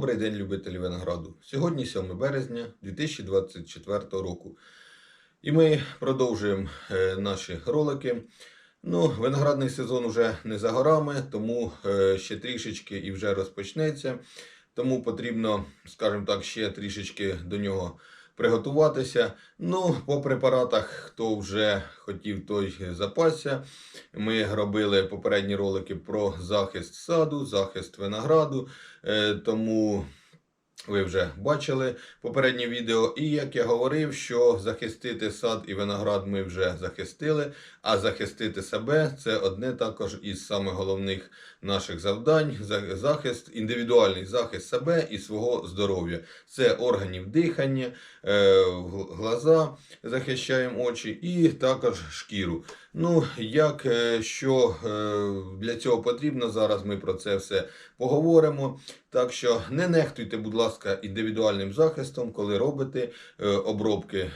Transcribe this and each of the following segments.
Добрий день, любителі винограду. Сьогодні 7 березня 2024 року. І ми продовжуємо е, наші ролики. Ну, виноградний сезон вже не за горами, тому е, ще трішечки і вже розпочнеться. Тому потрібно, скажімо так, ще трішечки до нього приготуватися. Ну, по препаратах, хто вже хотів, той запасся. Ми робили попередні ролики про захист саду, захист винограду. Е, Тому ви вже бачили попереднє відео. І як я говорив, що захистити сад і виноград ми вже захистили, а захистити себе це одне також із самих головних наших завдань. Захист, індивідуальний захист себе і свого здоров'я. Це органів дихання, е, глаза захищаємо очі і також шкіру. Ну, як е, що е, для цього потрібно, зараз ми про це все поговоримо. Так що не нехтуйте, будь ласка, індивідуальним захистом, коли робите е, обробки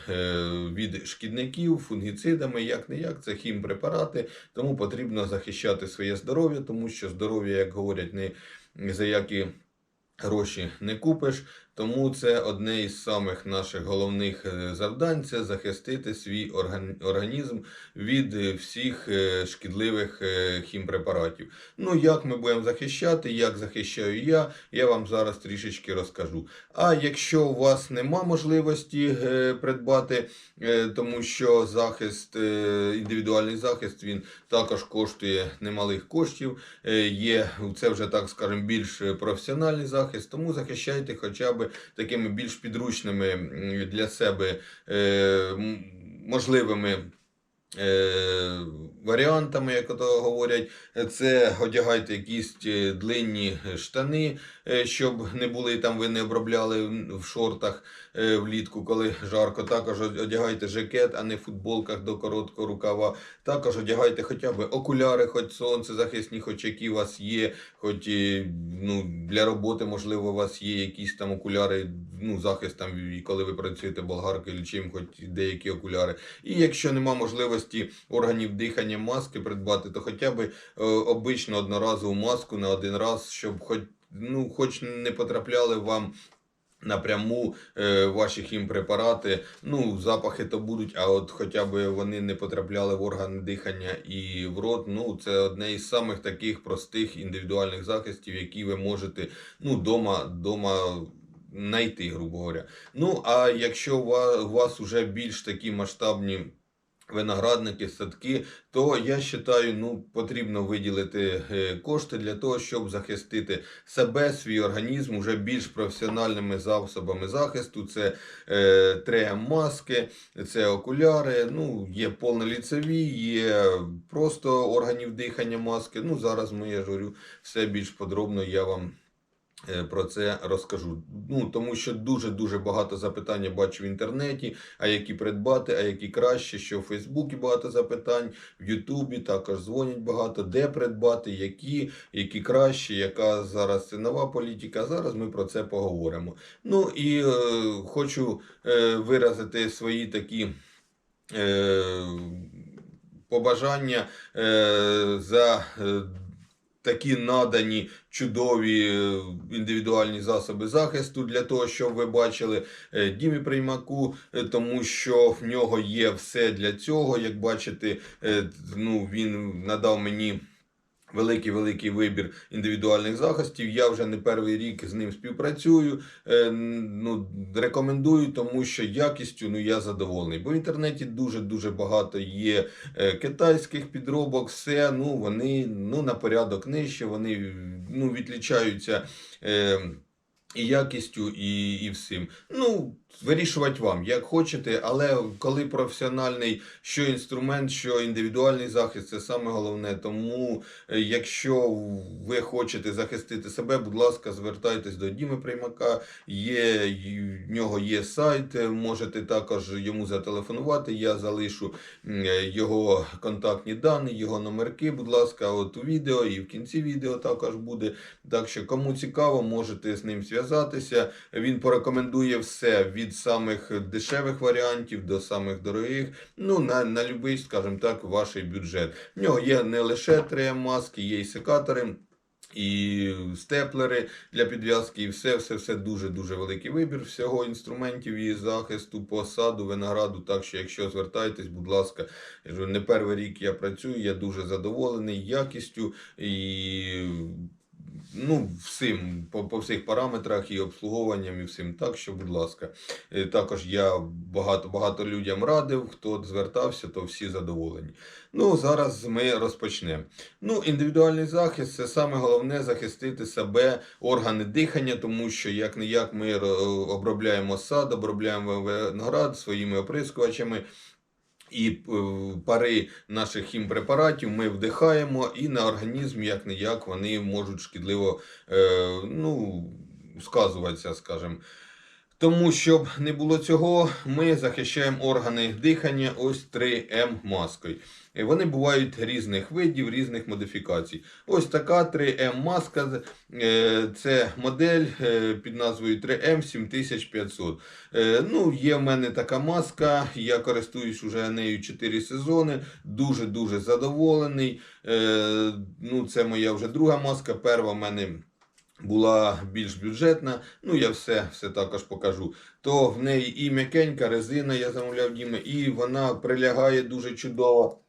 від шкідників, фунгіцидами, як не як, це хімпрепарати. Тому потрібно захищати своє здоров'я, тому що здоров'я, як говорять, не за які гроші не купиш. Тому це одне із самих наших головних е, завдань це захистити свій організм від е, всіх е, шкідливих хімпрепаратів. Ну, як ми будемо захищати, як захищаю я, я вам зараз трішечки розкажу. А якщо у вас нема можливості придбати, тому що захист, індивідуальний захист, він також коштує немалих коштів. Є це вже так скажемо більш професіональний захист, тому захищайте хоча б такими більш підручними для себе е, можливими. Е, варіантами, як ото говорять, це одягайте якісь е, длинні штани, е, щоб не були там, ви не обробляли в- шортах влітку, коли жарко. Також одягайте жакет, а не в футболках до короткого рукава. Також одягайте хоча б окуляри, хоч сонцезахисні, хоч які у вас є, хоч ну, для роботи, можливо, у вас є якісь там окуляри, ну, захист там, коли ви працюєте болгаркою чи чим, хоч деякі окуляри. І якщо нема можливості органів дихання маски придбати, то хоча б е, обичну одноразову маску на один раз, щоб хоч, ну, хоч не потрапляли вам. Напряму е, ваші хімпрепарати, ну запахи то будуть, а от хоча б вони не потрапляли в органи дихання і в рот. Ну це одне із самих таких простих індивідуальних захистів, які ви можете ну дома, дома знайти, грубо говоря. Ну а якщо у вас, у вас вже більш такі масштабні виноградники, садки, то я вважаю, ну потрібно виділити е, кошти для того, щоб захистити себе, свій організм уже більш професіональними засобами захисту. Це е, трем-маски, це окуляри, ну, є повноліцеві, є просто органів дихання маски. Ну, зараз ми, я ж все більш подробно я вам про це розкажу. Ну, тому що дуже-дуже багато запитань бачу в інтернеті, а які придбати, а які краще, що в Фейсбуці багато запитань, в Ютубі також дзвонять багато, де придбати, які, які краще, яка зараз цінова політика. Зараз ми про це поговоримо. Ну і е, хочу е, виразити свої такі. Е, побажання е, за е, такі надані чудові е, індивідуальні засоби захисту для того, щоб ви бачили е, Дімі Приймаку, е, тому що в нього є все для цього. Як бачите, ну, він надав мені. Великий великий вибір індивідуальних захистів. Я вже не перший рік з ним співпрацюю. Е, ну, рекомендую, тому що якістю ну, я задоволений. Бо в інтернеті дуже дуже багато є е, китайських підробок, все ну, вони ну, на порядок нижче, вони ну, відлічаються. Е, і якістю, і, і всім. Ну, вирішувати вам, як хочете, але коли професіональний, що інструмент, що індивідуальний захист, це саме головне. Тому, е, якщо ви хочете захистити себе, будь ласка, звертайтесь до Діми Приймака. Є, в нього є сайт, можете також йому зателефонувати. Я залишу е, його контактні дані, його номерки, будь ласка, от у відео і в кінці відео також буде. Так що, кому цікаво, можете з ним зв'язатися. Він порекомендує все від самих дешевих варіантів до самих дорогих. Ну, на, на будь-який, скажімо так, ваш бюджет. В нього є не лише 3М маски, є і секатори. і степлери для підв'язки, і все, все, все дуже дуже великий вибір всього інструментів і захисту по саду, винограду. Так що, якщо звертайтесь, будь ласка, не перший рік я працюю, я дуже задоволений якістю і. Ну, всім по, по всіх параметрах і обслуговуванням, і всім так, що, будь ласка. Е, Також я багато багато людям радив, хто звертався, то всі задоволені. Ну, зараз ми розпочнемо. Ну, індивідуальний захист це саме головне захистити себе, органи дихання, тому що як не як ми обробляємо сад, обробляємо виноград своїми оприскувачами. І е, пари наших хімпрепаратів ми вдихаємо, і на організм, як не як, вони можуть шкідливо е, ну, сказуватися, скажімо. Тому, щоб не було цього, ми захищаємо органи дихання ось 3М маскою. Вони бувають різних видів, різних модифікацій. Ось така 3М маска. е, Це модель е, під назвою 3М 7500. Е, Ну, є в мене така маска. Я користуюсь уже нею 4 сезони. Дуже дуже задоволений. Ну, це моя вже друга маска. Перша в мене була більш бюджетна, ну я все, все також покажу. То в неї і м'якенька резина, я замовляв діме, і вона прилягає дуже чудово.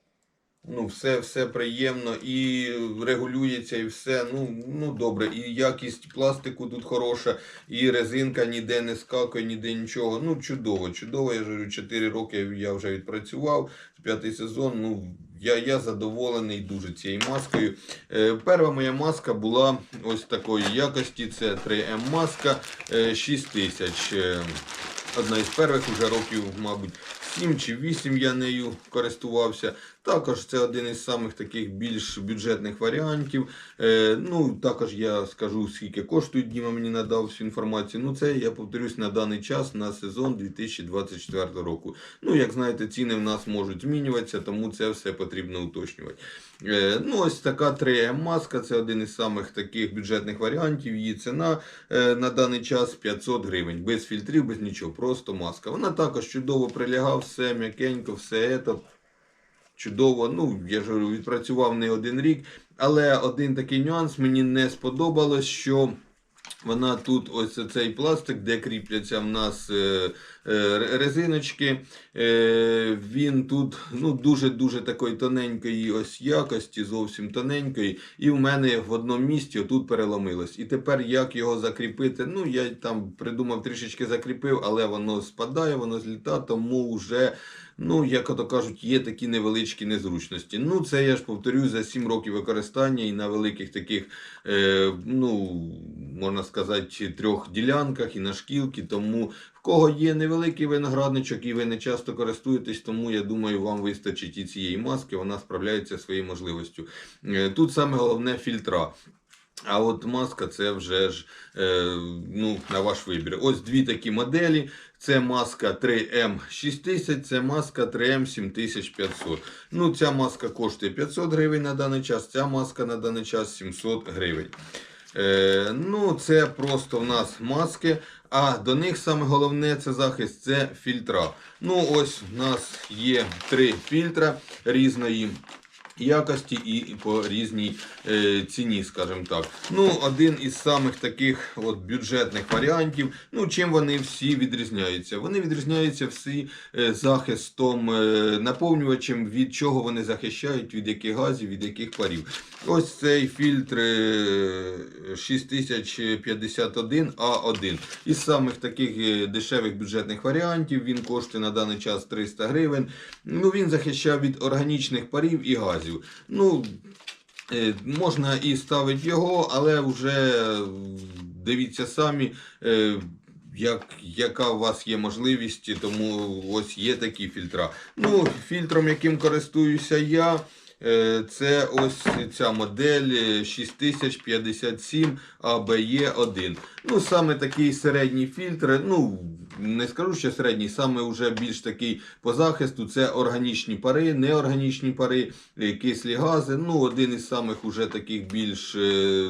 Ну, все, все приємно і регулюється, і все. Ну, ну добре. І якість пластику тут хороша, і резинка ніде не скакає, ніде нічого. Ну, чудово, чудово. Я ж 4 роки я вже відпрацював, п'ятий сезон. Ну, я, я задоволений дуже цією маскою. Е, перша моя маска була ось такої якості. Це 3М маска е, 6000. Е, Одна із перших уже років, мабуть, 7 чи 8 я нею користувався. Також це один із самих таких більш бюджетних варіантів. Е, ну, також я скажу, скільки коштує. Діма мені надав всю інформацію. Ну, це я повторюсь на даний час на сезон 2024 року. Ну, як знаєте, ціни в нас можуть змінюватися, тому це все потрібно уточнювати. Е, ну, ось така 3М маска. Це один із самих таких бюджетних варіантів. Її ціна е, на даний час 500 гривень. Без фільтрів, без нічого, просто маска. Вона також чудово прилягав, все м'якенько, все це чудово. Ну, я ж говорю, відпрацював не один рік. Але один такий нюанс мені не сподобалось, що вона тут ось цей пластик, де кріпляться в нас е, е, резиночки. Е, він тут ну, дуже-дуже такої тоненької ось якості, зовсім тоненької. І в мене в одному місці отут переломилось. І тепер як його закріпити? Ну, я там придумав трішечки закріпив, але воно спадає, воно злітає, тому вже. Ну, як ото кажуть, є такі невеличкі незручності. Ну, це я ж повторюю за 7 років використання і на великих таких, е, ну, можна сказати, трьох ділянках і на шкілки. Тому в кого є невеликий виноградничок і ви не часто користуєтесь, тому я думаю, вам вистачить і цієї маски, вона справляється своєю можливістю. Е, тут саме головне фільтра. А от маска це вже ж е, ну, на ваш вибір. Ось дві такі моделі. Це маска 3М6000, це маска 3М7500. Ну, ця маска коштує 500 гривень на даний час, ця маска на даний час 700 гривень. Е, ну, це просто в нас маски. А до них саме головне це захист, це фільтра. Ну, ось в нас є три фільтра різної якості і по різній е, ціні, скажімо так. Ну, один із самих таких от бюджетних варіантів. Ну, чим вони всі відрізняються? Вони відрізняються всі е, захистом е, наповнювачем, від чого вони захищають, від яких газів, від яких парів. Ось цей фільтр е, 6051 А1. Із самих таких е, дешевих бюджетних варіантів він коштує на даний час 300 гривень. Ну, він захищав від органічних парів і газів. Ну, е, Можна і ставити його, але вже дивіться самі, е, як, яка у вас є можливість, тому ось є такі фільтра. Ну, Фільтром, яким користуюся я, це ось ця модель е, 6057 ABE1. Ну, саме такий середній фільтр. Ну, не скажу, що середній, саме вже більш такий по захисту. Це органічні пари, неорганічні пари, е, кислі гази. Ну, один із самих уже таких більш е,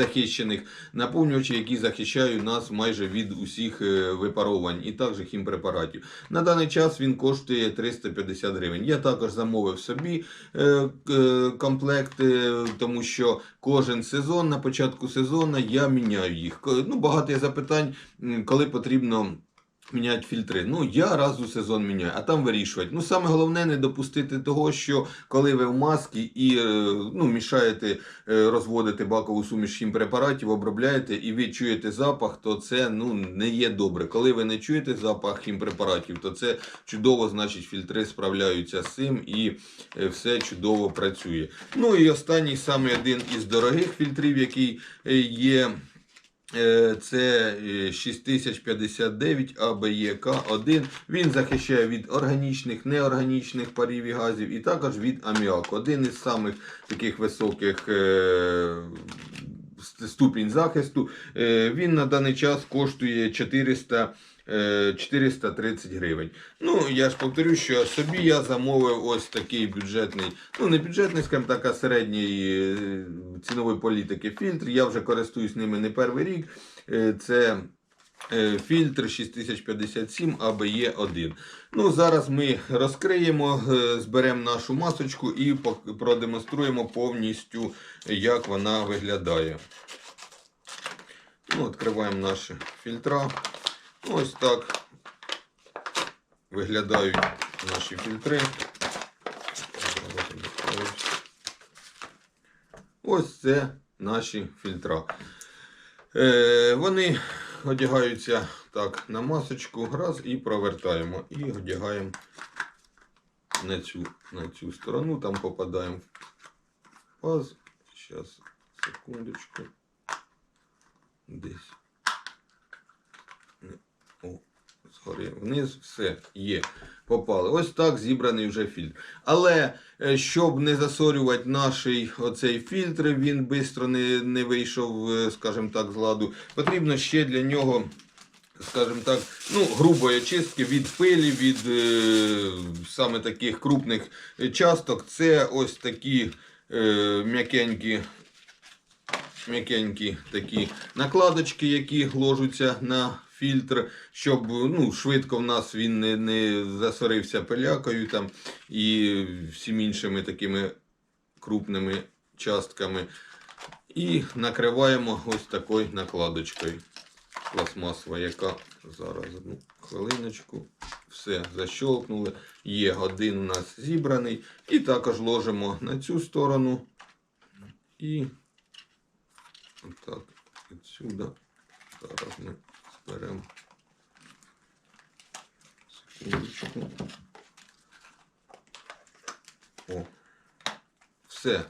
захищених наповнювачів, які захищають нас майже від усіх е, випаровувань і також хімпрепаратів. На даний час він коштує 350 гривень. Я також замовив собі е, комплект, е, тому що кожен сезон, на початку сезону я міняю їх. Ну, багато є запитань, коли потрібно. Міняти фільтри. Ну, я раз у сезон міняю, а там вирішувати. Ну, саме головне не допустити того, що коли ви в маски і е, ну, мішаєте е, розводити бакову суміш хімпрепаратів, обробляєте і ви чуєте запах, то це ну, не є добре. Коли ви не чуєте запах хімпрепаратів, то це чудово, значить, фільтри справляються з цим і е, все чудово працює. Ну і останній саме один із дорогих фільтрів, який є. Е, Це е, 6059 АБЄК1. Він захищає від органічних, неорганічних парів і газів, і також від аміаку. Один із самих таких високих е, ступінь захисту. Е, Він на даний час коштує 400. Е, 430 гривень. Ну, я ж повторю, що собі я замовив ось такий бюджетний, ну не бюджетний, скажімо так, а середньої е, цінової політики фільтр. Я вже користуюсь ними не перший рік. Е, Це е, фільтр 6057 АБЄ1. Ну, зараз ми розкриємо, зберемо нашу масочку і продемонструємо повністю, як вона виглядає. Ну, відкриваємо наші фільтра. Ось так виглядають наші фільтри. Ось це наші фільтра. Е, вони одягаються так на масочку, раз і провертаємо. І одягаємо на цю, на цю сторону, там попадаємо в паз. Зараз, секундочку. Десь. О, згори вниз, все, є. Попали. Ось так зібраний вже фільтр. Але е, щоб не засорювати наш оцей фільтр, він швидко не, не вийшов, е, скажімо так, з ладу. Потрібно ще для нього, скажімо так, ну, грубої очистки від пилі, від е, саме таких крупних е, часток. Це ось такі е, м'якенькі м'якенькі такі накладочки, які ложуться на фільтр, щоб ну, швидко в нас він не, не засорився пилякою там, і всіми іншими такими крупними частками. І накриваємо ось такою накладочкою пластмасова, яка зараз одну хвилиночку. Все, защолкнули. Є один у нас зібраний. І також ложимо на цю сторону. І Отак, відсюди. Зараз ми зберемо. Секундочку. О. Все.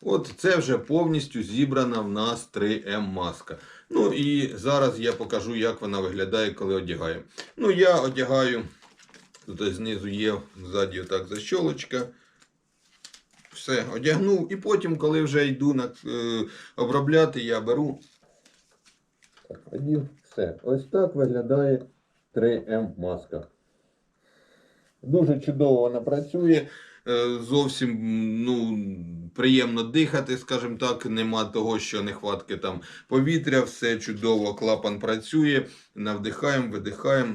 От це вже повністю зібрана в нас 3М маска. Ну і зараз я покажу, як вона виглядає, коли одягаємо. Ну, я одягаю, тут знизу є ззаді отак защолочка. Все, одягнув. І потім, коли вже йду на, е, обробляти, я беру. Так, одів. Все. Ось так виглядає 3М маска. Дуже чудово вона працює. Е, Зовсім ну, приємно дихати, скажімо так. Нема того, що нехватки там повітря, все чудово, клапан працює, навдихаємо, видихаємо.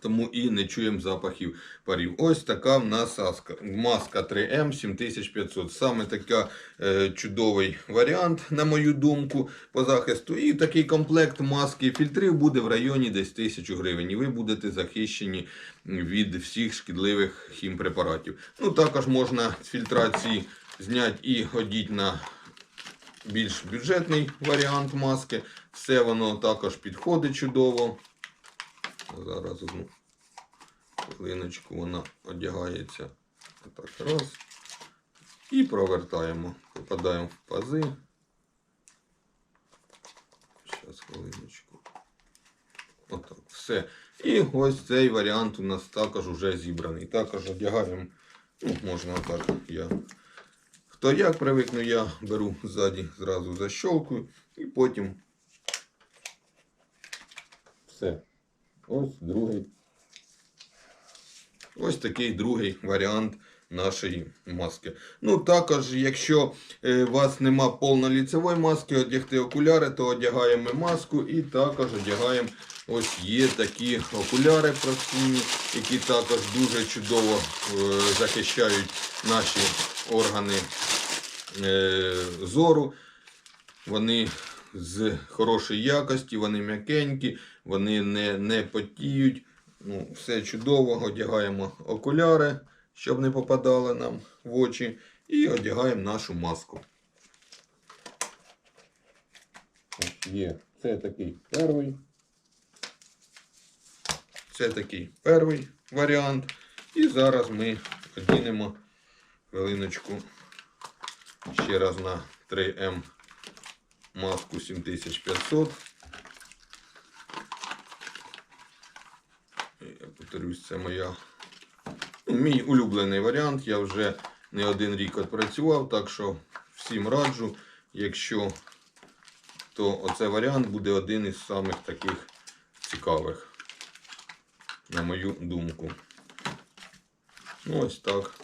Тому і не чуємо запахів парів. Ось така в нас аска- маска 3М 7500. Саме така е, чудовий варіант, на мою думку, по захисту. І такий комплект маски і фільтрів буде в районі десь 1000 гривень. І ви будете захищені від всіх шкідливих хімпрепаратів. Ну, також можна з фільтрації зняти і одіть на більш бюджетний варіант маски. Все воно також підходить чудово. Зараз одну хвилиночку вона одягається. Отак раз. І провертаємо. Попадаємо в пази. Зараз хвилиночку. Отак. Все. І ось цей варіант у нас також вже зібраний. Також одягаємо. Ну, можна отак. Я. Хто як привикну, я беру ззаді, зразу защолкую і потім. Все. Ось другий. Ось такий другий варіант нашої маски. Ну, також, якщо е, у вас нема повноліцевої маски, одягти окуляри, то одягаємо маску і також одягаємо ось є такі окуляри професійні, які також дуже чудово е, захищають наші органи е, зору. Вони з хорошої якості, вони м'якенькі, вони не, не потіють. Ну, все чудово. Одягаємо окуляри, щоб не попадали нам в очі. І одягаємо нашу маску. Є. Це такий перший. Це такий перший варіант. І зараз ми одінемо хвилиночку ще раз на 3М маску 7500. Я повторюсь, це моя ну, мій улюблений варіант. Я вже не один рік відпрацював, так що всім раджу, якщо то оцей варіант буде один із самих таких цікавих, на мою думку. Ну, ось так.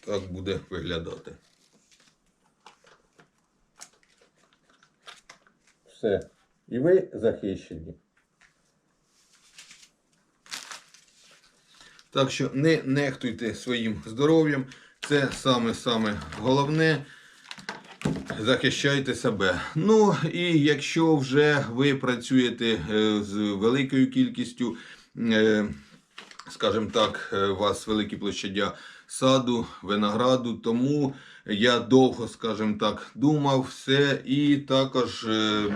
Так буде виглядати. Все. І ви захищені. Так що не нехтуйте своїм здоров'ям. Це саме-саме головне. Захищайте себе. Ну і якщо вже ви працюєте е, з великою кількістю, е, скажімо так, е, у вас великі площадя саду, винограду, тому я довго, скажімо так, думав все. І також е,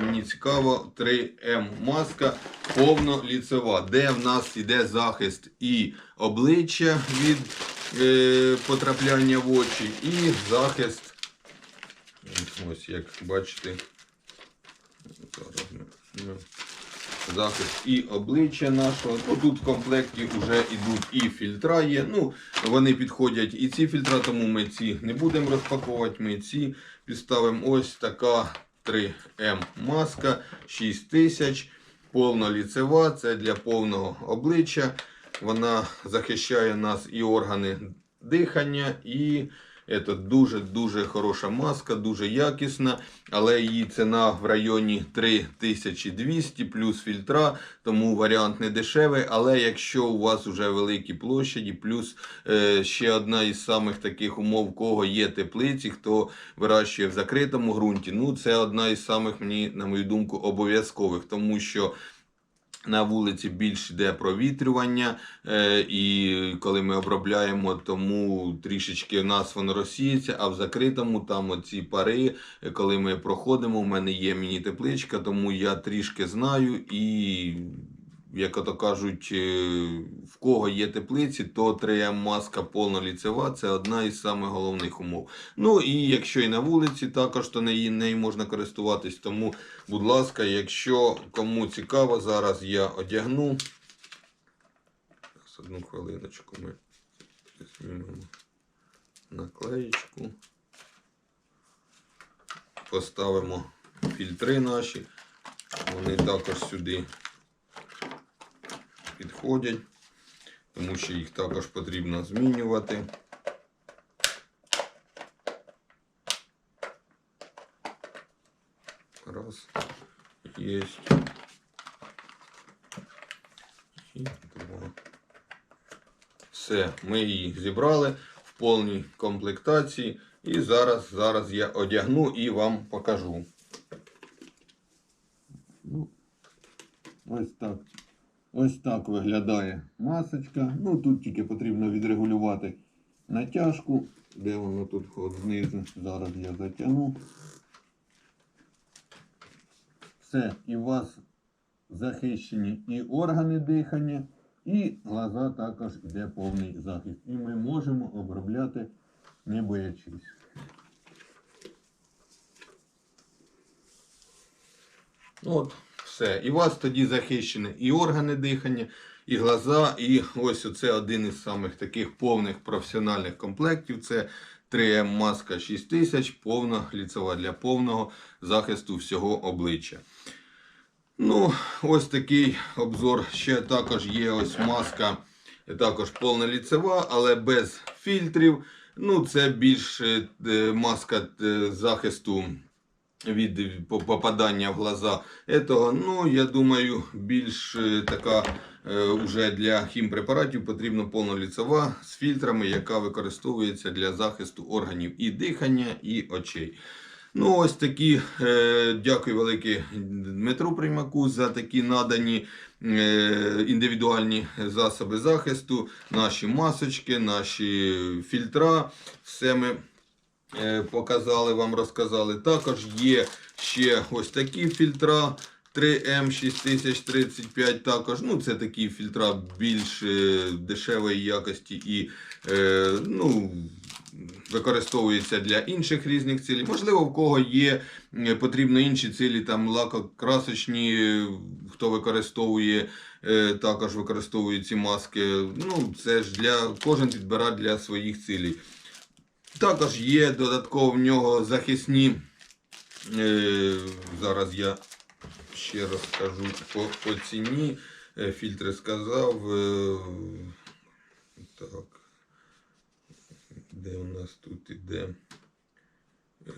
мені цікаво 3М маска повноліцева, де в нас іде захист і обличчя від е, потрапляння в очі, і захист. Ось як бачите, зараз ми- захист і обличчя нашого. Ну, тут в комплекті вже йдуть і фільтра є. Ну, вони підходять і ці фільтра, тому ми ці не будемо розпаковувати. Ми ці підставимо ось така 3М маска 6000. Повноліцева, це для повного обличчя. Вона захищає нас і органи дихання, і це дуже-дуже хороша маска, дуже якісна, але її ціна в районі 3200 плюс фільтра, тому варіант не дешевий. Але якщо у вас вже великі площаді, плюс е, ще одна із самих таких умов, кого є теплиці, хто вирощує в закритому ґрунті, ну це одна із самих, мені, на мою думку, обов'язкових, тому що. На вулиці більш йде провітрювання, е, і коли ми обробляємо, тому трішечки в нас воно розсіється, а в закритому там оці пари, коли ми проходимо, у мене є міні-тепличка, тому я трішки знаю і. Як ото кажуть, е, в кого є теплиці, то 3М маска повноліцева це одна із самих головних умов. Ну і якщо і на вулиці, також то неї нею можна користуватись. Тому, будь ласка, якщо кому цікаво, зараз я одягну. Зараз одну хвилиночку ми знімемо наклеєчку. Поставимо фільтри наші. Вони також сюди підходять, тому що їх також потрібно змінювати. Раз. Єсть. І два. Все, ми її зібрали в повній комплектації. І зараз, зараз я одягну і вам покажу. Ну, ось так. Ось так виглядає масочка. Ну тут тільки потрібно відрегулювати натяжку. Де воно тут от знизу? Зараз я затягну. Все, і у вас захищені і органи дихання, і глаза також йде повний захист. І ми можемо обробляти не боячись. Ну, От, все. І вас тоді захищені і органи дихання, і глаза, і ось оце один із самих таких повних професіональних комплектів. Це 3М маска 6000, повна ліцева для повного захисту всього обличчя. Ну, ось такий обзор. Ще також є ось маска також повна ліцева, але без фільтрів. Ну, це більш е, маска е, захисту від попадання в глаза. Этого, ну, я думаю, більш е, така е, уже для хімпрепаратів потрібна повноліцева з фільтрами, яка використовується для захисту органів і дихання, і очей. Ну, ось такі. Е, дякую велике Дмитру Приймаку за такі надані індивідуальні засоби захисту, наші масочки, наші фільтра. Все ми показали, вам розказали. Також є ще ось такі фільтра. 3М6035 також. Ну, це такі фільтра більш е, дешевої якості і е, ну, використовуються для інших різних цілей. Можливо, в кого є е, потрібно інші цілі, там лакокрасочні, е, хто використовує, е, також використовує ці маски. Ну, це ж для кожен підбирає для своїх цілей. Також є додатково в нього захисні. Е, зараз я ще раз скажу по, по ціні. Е, Фільтри сказав. Е, так. Де у нас тут іде?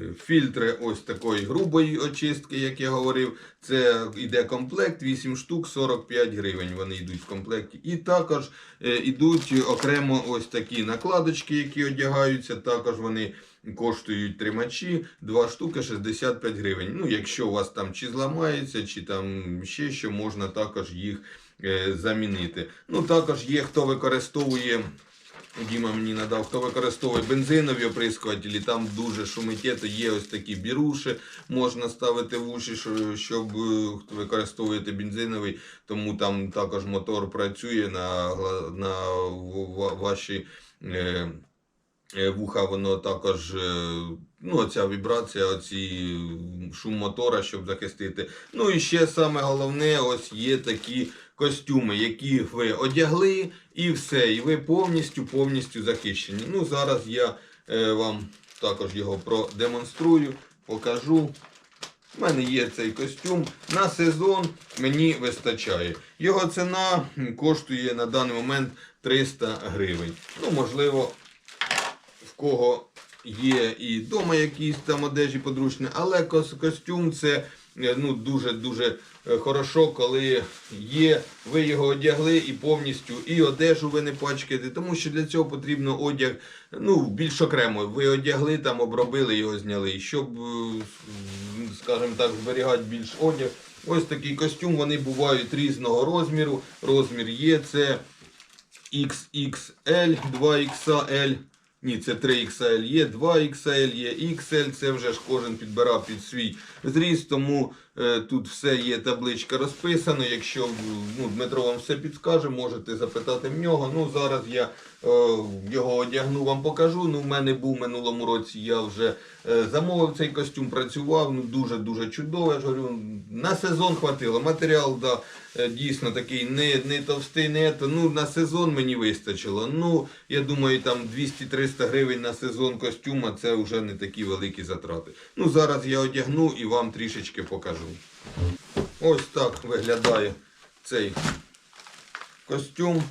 Е, Фільтри ось такої грубої очистки, як я говорив. Це йде комплект 8 штук 45 гривень. Вони йдуть в комплекті. І також е, йдуть окремо ось такі накладочки, які одягаються. Також вони коштують тримачі, 2 штуки 65 гривень. Ну, якщо у вас там чи зламається, чи там ще що, можна також їх е, замінити. Ну, також є хто використовує. Діма мені надав, хто використовує бензинові оприскувателі, там дуже шумить, то є ось такі біруші, можна ставити в уші, щоб е, хто використовуєте бензиновий, тому там також мотор працює на, на ваші е, е, вуха, воно також, е, ну, оця вібрація, оці шум мотора, щоб захистити. Ну і ще саме головне, ось є такі костюми, які ви одягли, і все, і ви повністю повністю захищені. Ну, зараз я е, вам також його продемонструю, покажу. У мене є цей костюм. На сезон мені вистачає. Його ціна коштує на даний момент 300 гривень. Ну, можливо, в кого є і вдома якісь там одежі подручні, але костюм це ну, дуже-дуже е, хорошо, коли є, ви його одягли і повністю і одежу ви не пачкаєте, тому що для цього потрібно одяг ну, більш окремо. Ви одягли, там обробили його, зняли. Щоб, е, скажімо так, зберігати більш одяг. Ось такий костюм, вони бувають різного розміру. Розмір є, це XXL, 2XL. Ні, це 3XL є, 2XL є, XL, це вже ж кожен підбирав під свій зріст, тому е, тут все є табличка розписана. Якщо ну, Дмитро вам все підскаже, можете запитати в нього. Ну, зараз я його одягну, вам покажу. Ну, в мене був минулому році, я вже е, замовив цей костюм, працював, ну дуже-дуже чудово. Я ж говорю, на сезон хватило. Матеріал, да, е, дійсно такий не, не товстий, не то. Ну, на сезон мені вистачило. Ну, я думаю, там 200-300 гривень на сезон костюма це вже не такі великі затрати. Ну, зараз я одягну і вам трішечки покажу. Ось так виглядає цей костюм.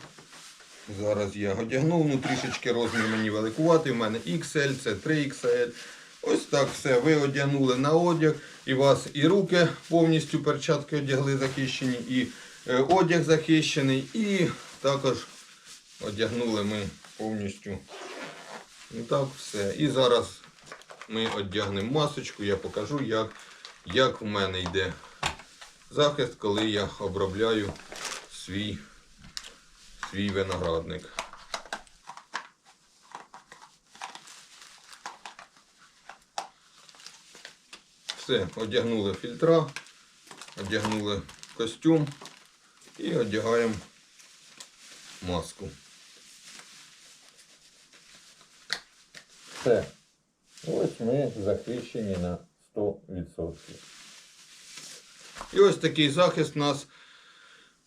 Зараз я одягнув, ну трішечки розмір мені великуватий. У мене XL, це 3XL. Ось так все. Ви одягнули на одяг, і вас і руки повністю перчатки одягли захищені, і е, одяг захищений, і також одягнули ми повністю. Ну так, все. І зараз ми одягнемо масочку, я покажу, як, як у мене йде захист, коли я обробляю свій, свій виноградник. Все, одягнули фільтра, одягнули костюм і одягаємо маску. Все. Ось ми захищені на 100%. І ось такий захист у нас,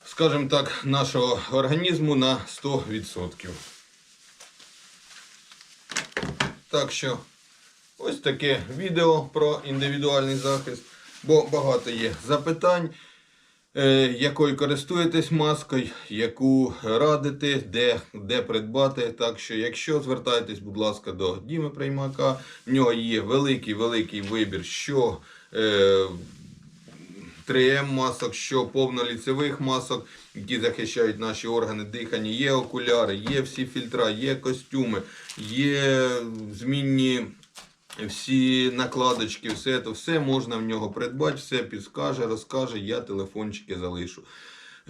скажімо так, нашого організму на 100%. Так що ось таке відео про індивідуальний захист, бо багато є запитань. е, якою користуєтесь маскою, яку радите, де, де придбати. Так що, якщо звертайтесь, будь ласка, до Діми Приймака, в нього є великий великий вибір, що е, 3М масок, що повноліцевих масок, які захищають наші органи дихання. Є окуляри, є всі фільтра, є костюми, є змінні всі накладочки, все то все можна в нього придбати, все підскаже, розкаже, я телефончики залишу.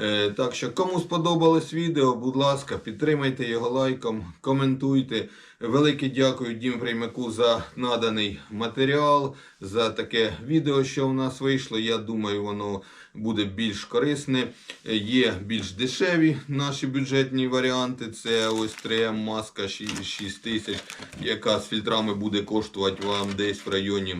Е, так що, кому сподобалось відео, будь ласка, підтримайте його лайком, коментуйте. Велике дякую Дім Приймаку за наданий матеріал, за таке відео, що в нас вийшло. Я думаю, воно буде більш корисне. Є більш дешеві наші бюджетні варіанти. Це ось 3М маска 6 тисяч, яка з фільтрами буде коштувати вам десь в районі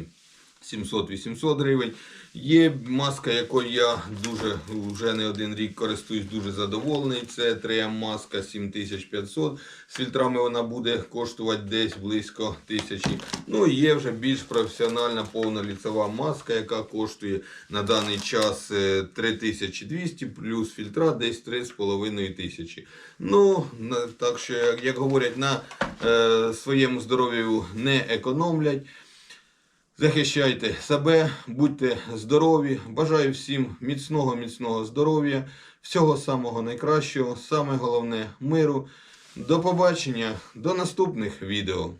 700-800 гривень. Є маска, якою я дуже вже не один рік користуюсь, дуже задоволений. Це 3М маска 7500. З фільтрами вона буде коштувати десь близько тисячі. Ну і є вже більш професіональна повноліцева маска, яка коштує на даний час е, 3200 плюс фільтра десь 3500 тисячі. Ну, так що, як говорять, на е, своєму здоров'ю не економлять. Захищайте себе, будьте здорові. Бажаю всім міцного, міцного здоров'я, всього самого найкращого, саме головне миру. До побачення, до наступних відео.